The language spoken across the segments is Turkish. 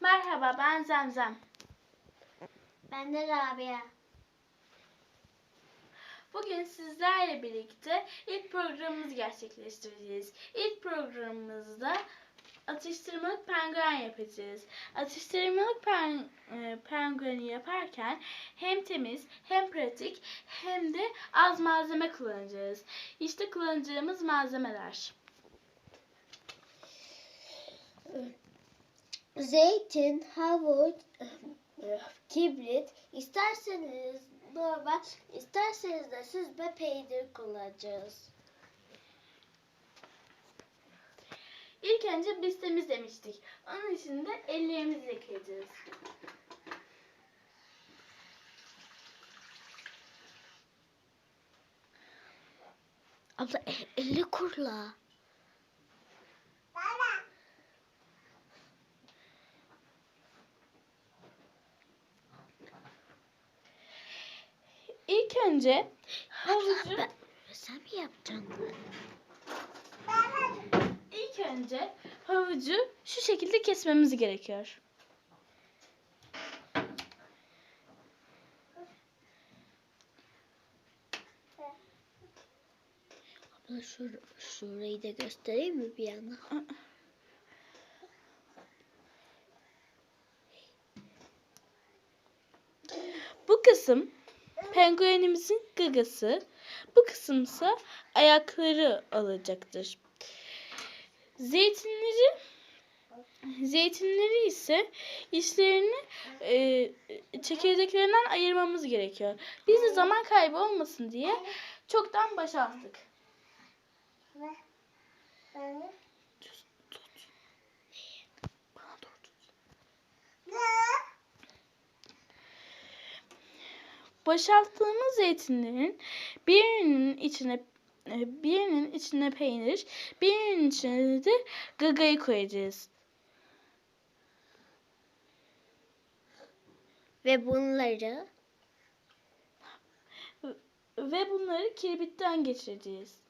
Merhaba ben Zemzem. Ben de Rabia. Bugün sizlerle birlikte ilk programımızı gerçekleştireceğiz. İlk programımızda atıştırmalık penguen yapacağız. Atıştırmalık pen, e, pengueni yaparken hem temiz hem pratik hem de az malzeme kullanacağız. İşte kullanacağımız malzemeler. Zeytin, havuç, kibrit, isterseniz normal, isterseniz de süzme peynir kullanacağız. İlk önce biz temizlemiştik. Onun için de ellerimizi yıkayacağız. Abla elli kurla. İlk önce havucu Ben, sen mi yapacaksın? ilk önce havucu şu şekilde kesmemiz gerekiyor. Abla şur şurayı da göstereyim mi bir yana? Bu kısım penguenimizin gagası. Bu kısımsa ayakları olacaktır. Zeytinleri zeytinleri ise içlerini e, çekirdeklerinden ayırmamız gerekiyor. Biz de zaman kaybı olmasın diye çoktan boşalttık. Bana Boşalttığımız zeytinlerin birinin içine e, birinin içine peynir, birinin içine de gagayı koyacağız. Ve bunları Ve bunları kirbitten geçireceğiz.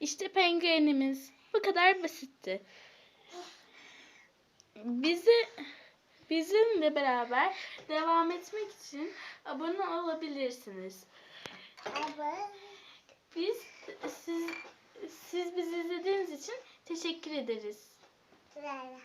İşte penguenimiz. Bu kadar basitti. Bizi bizimle beraber devam etmek için abone olabilirsiniz. Biz siz siz bizi izlediğiniz için teşekkür ederiz. Sırayla.